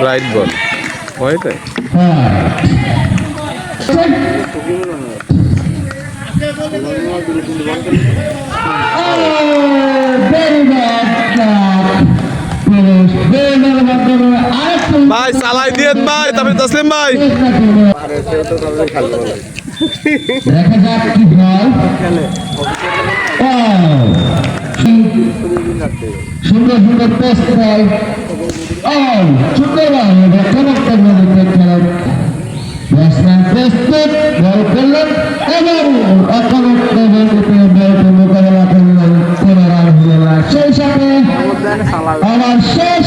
Right বল ওইটাই ভাই চালাই দিয়েন ভাই তবে তসলিম ভাই। দেখা যাক কি বল সুন্দর সুন্দর পোস্ট বল ও সুন্দর বল চমৎকার মধ্যে খেলা ব্যাটসম্যান প্রস্তুত বল করলেন এবং অচমৎকার বলতে বলকে মোকাবেলা করলেন কোনো রান হলো না। সেই সাথে আমার শেষ